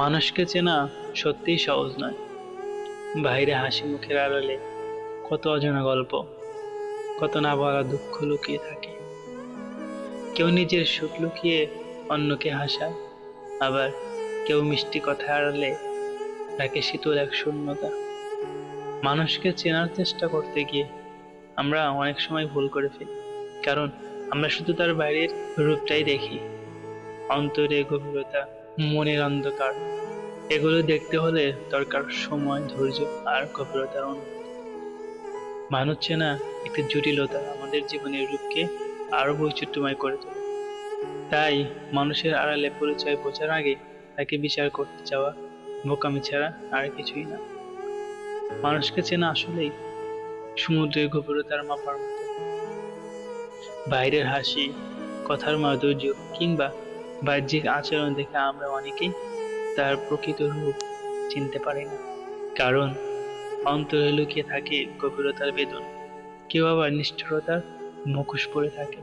মানুষকে চেনা সত্যিই সহজ নয়। বাইরে হাসি মুখের আড়ালে কত অজানা গল্প, কত না বলা দুঃখ লুকিয়ে থাকে। কেউ নিজের সুখ লুকিয়ে অন্যকে হাসায়, আবার কেউ মিষ্টি কথা আড়ালে তাকে শীতল এক শূন্যতা। মানুষকে চেনার চেষ্টা করতে গিয়ে আমরা অনেক সময় ভুল করে ফেলি, কারণ আমরা শুধু তার বাইরের রূপটাই দেখি। অন্তরে গভীরতা মনের অন্ধকার। এগুলো দেখতে হলে দরকার সময়, ধৈর্য আর গভীরতার অনুভূতি। মানুষ চেনা একটি জটিলতা আমাদের জীবনের রূপকে আরও বৈচিত্র্যময় করে তোলে। তাই মানুষের আড়ালে পরিচয় বোঝার আগে তাকে বিচার করতে যাওয়া বোকামি ছাড়া আর কিছুই না। মানুষকে চেনা আসলেই সমুদ্রের গভীরতার মাপার মতো। বাইরের হাসি, কথার মাধুর্য কিংবা বাহ্যিক আচরণ দেখে আমরা অনেকেই তার প্রকৃত রূপ চিনতে পারি না। কারণ অন্তরে লুকিয়ে থাকে গভীরতার বেদন। কেউ আবার নিষ্ঠুরতার মুখোশ পরে থাকে।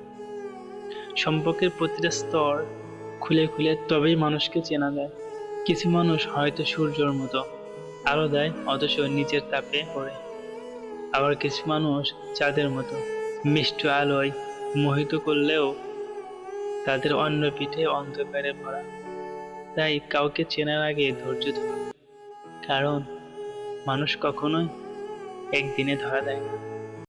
সম্পর্কের প্রতিটা স্তর খুলে খুলে তবেই মানুষকে চেনা যায়। কিছু মানুষ হয়তো সূর্যর মতো আলো দেয়, অথচ নিজের তাপে পড়ে। আবার কিছু মানুষ চাঁদের মতো মিষ্টি আলোয় মোহিত করলেও তাদের অন্য পিঠে অন্ধকারে ভরা। তাই কাউকে চেনার আগে ধৈর্য ধরুন কারণ মানুষ কখনোই একদিনে ধরা দেয় না।